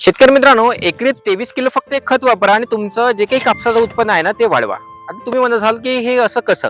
शेतकरी मित्रांनो एकरी तेवीस किलो फक्त एक खत वापरा आणि तुमचं जे काही कापसाचं उत्पन्न आहे ना ते वाढवा. आता तुम्ही म्हणत असाल की हे असं कसं?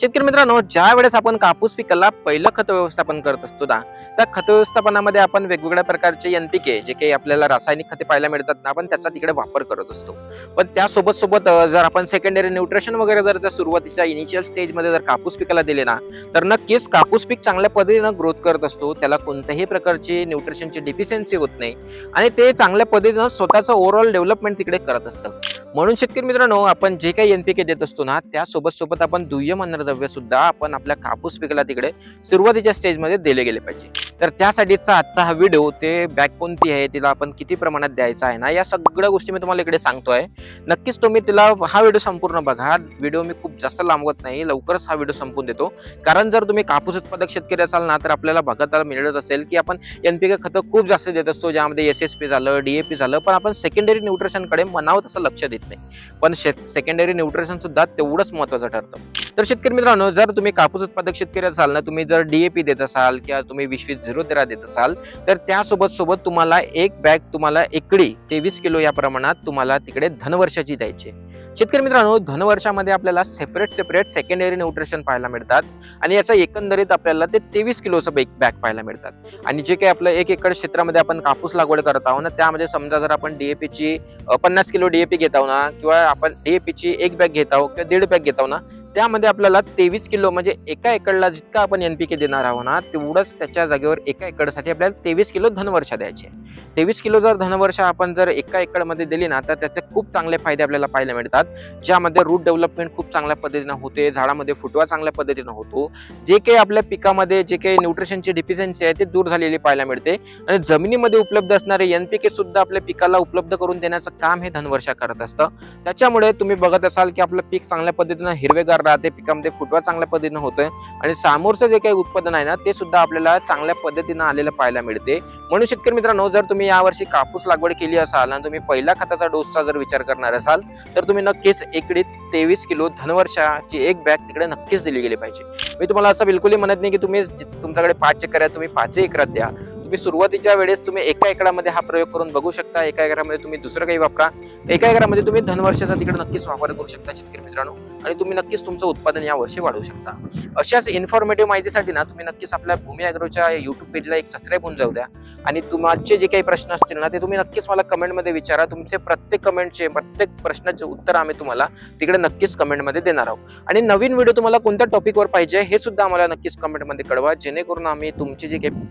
शेतकरी मित्रांनो ज्या वेळेस आपण कापूस पिकाला पहिलं खत व्यवस्थापन करत असतो ना त्या खत व्यवस्थापनामध्ये आपण वेगवेगळ्या प्रकारचे एनपीके जे काही आपल्याला रासायनिक खते पाहायला मिळतात ना आपण त्याचा तिकडे वापर करत असतो. पण त्यासोबत सोबत जर आपण सेकंडरी न्यूट्रिशन वगैरे जर त्या सुरुवातीच्या इनिशियल स्टेजमध्ये जर कापूस पिकाला दिले ना तर नक्कीच कापूस पीक चांगल्या पद्धतीनं ग्रोथ करत असतो. त्याला कोणत्याही प्रकारची न्यूट्रिशनची डिफिशियन्सी होत नाही. आणि ते चांगल्या पद्धतीनं स्वतःचं ओव्हरऑल डेव्हलपमेंट तिकडे करत असतं. म्हणून शेतकरी मित्रांनो आपण जे काही एनपीके देत असतो ना त्यासोबत सोबत आपण दुय्यम अन्नद्रव्य सुद्धा आपण आपल्या कापूस पिकाला तिकडे सुरुवातीच्या स्टेजमध्ये दिले गेले पाहिजे. तर त्यासाठीचा आजचा हा व्हिडिओ ते बॅग कोणती आहे तिला आपण किती प्रमाणात द्यायचा आहे ना या सगळ्या गोष्टी मी तुम्हाला इकडे सांगतोय. नक्कीच तुम्ही तिला हा व्हिडिओ संपूर्ण बघा. हा व्हिडिओ मी खूप जास्त लांबवत नाही लवकरच हा व्हिडिओ संपून देतो. कारण जर तुम्ही कापूस उत्पादक शेतकरी असाल ना तर आपल्याला बघायला मिळत असेल की आपण एनपीके खतं खूप जास्त देत असतो ज्यामध्ये एस एस पी झालं डीएपी झालं पण आपण सेकंडरी न्यूट्रिशनकडे म्हणावं तसं लक्ष देत नाही. पण सेकंडरी न्यूट्रिशन सुद्धा तेवढंच महत्वाचं ठरतं. तर शेतकरी मित्रांनो जर तुम्ही कापूस उत्पादक शेतकरी असाल ना तुम्ही जर डीएपी देत असाल किंवा तुम्ही वीस झिरो तेरा देत असाल तर त्यासोबत सोबत तुम्हाला एक बॅग तुम्हाला एकडी तेवीस किलो या प्रमाणात तुम्हाला तिकडे धनवर्षाची द्यायची आहे. शेतकरी मित्रांनो धनवर्षामध्ये आपल्याला सेपरेट सेपरेट सेकंडरी न्यूट्रिशन पाहायला मिळतात आणि याचा एकंदरीत आपल्याला ते तेवीस किलोचं एक बॅग पाहायला मिळतात आणि जे काही आपलं एक एकर क्षेत्रामध्ये आपण कापूस लागवड करत आहोत ना त्यामध्ये समजा जर आपण डीएपीची पन्नास किलो डीएपी घेत आहोत ना किंवा आपण डीएपीची एक बॅग घेत आहोत किंवा दीड बॅग घेत आहोत ना त्यामध्ये आपल्याला तेवीस किलो म्हणजे एका एकरला जितका आपण एनपीके देणार आहोत ना तेवढंच त्याच्या जागेवर एका एकरसाठी आपल्याला तेवीस किलो धनवर्षा द्यायची तेवीस किलो जर धनवर्ष आपण जर एका एकरमध्ये दिली ना तर त्याचे खूप चांगले फायदे आपल्याला पाहायला मिळतात. ज्यामध्ये रूट डेव्हलपमेंट खूप चांगल्या पद्धतीनं होते झाडामध्ये फुटवा चांगल्या पद्धतीनं होतो. जे काही आपल्या पिकामध्ये जे काही न्यूट्रिशनची डिफिशियन्सी आहे ते दूर झालेली पाहायला मिळते. आणि जमिनीमध्ये उपलब्ध असणारे एनपीके सुद्धा आपल्या पिकाला उपलब्ध करून देण्याचं काम हे धनवर्षा करत असतं. त्याच्यामुळे तुम्ही बघत असाल की आपलं पीक चांगल्या पद्धतीनं हिरवेगार राहते पिकामध्ये फुटवा चांगल्या पद्धतीनं होतं आणि समोरचं जे काही उत्पादन आहे ना ते सुद्धा आपल्याला चांगल्या पद्धतीनं आलेलं पाहायला मिळते. म्हणून शेतकरी मित्रांनो जर तुम्ही यावर्षी कापूस लागवड केली असाल आणि तुम्ही पहिल्या खताचा डोसचा जर विचार करणार असाल तर तुम्ही नक्कीच एकडीत तेवीस किलो धनवर्षाची एक बॅग तिकडे नक्कीच दिली गेली पाहिजे. मी तुम्हाला असं बिलकुलही म्हणत नाही की तुम्ही तुमच्याकडे पाच एकर आहे तुम्ही पाच एकरात द्या. तुम्ही सुरुवातीच्या वेळेस तुम्ही एका एकरामध्ये हा प्रयोग करून बघू शकता. एका एकरामध्ये तुम्ही दुसरं काही वापरा. एका एकरामध्ये तुम्ही धनवर्षाचा तिकडे नक्कीच वापर करू शकता शेतकरी मित्रांनो. आणि तुम्ही नक्कीच तुमचं उत्पादन या वर्षी वाढवू शकता. अशाच इन्फॉर्मेटिव्ह माहितीसाठी ना तुम्ही नक्कीच आपल्या भूमी अॅग्रोच्या युट्यूब पेजला एक सबस्क्राईब होऊन जाऊ द्या. आणि तुमचे जे काही प्रश्न असतील ना ते तुम्ही नक्कीच मला कमेंटमध्ये विचारा. तुमचे प्रत्येक कमेंटचे प्रत्येक प्रश्नाचे उत्तर आम्ही तुम्हाला तिकडे नक्कीच कमेंटमध्ये देणार आहोत. आणि नवीन व्हिडिओ तुम्हाला कोणत्या टॉपिकवर पाहिजे हे सुद्धा आम्हाला नक्कीच कमेंटमध्ये कळवा. जेणेकरून आम्ही तुमचे जे काही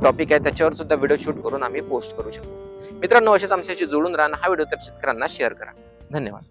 टॉपिक आहे त्याच्यावर सुद्धा व्हिडिओ शूट करून आम्ही पोस्ट करू शकतो. मित्रांनो असेच आमच्याशी जोडून राहा हा व्हिडिओ तर शेतकऱ्यांना शेअर करा. धन्यवाद.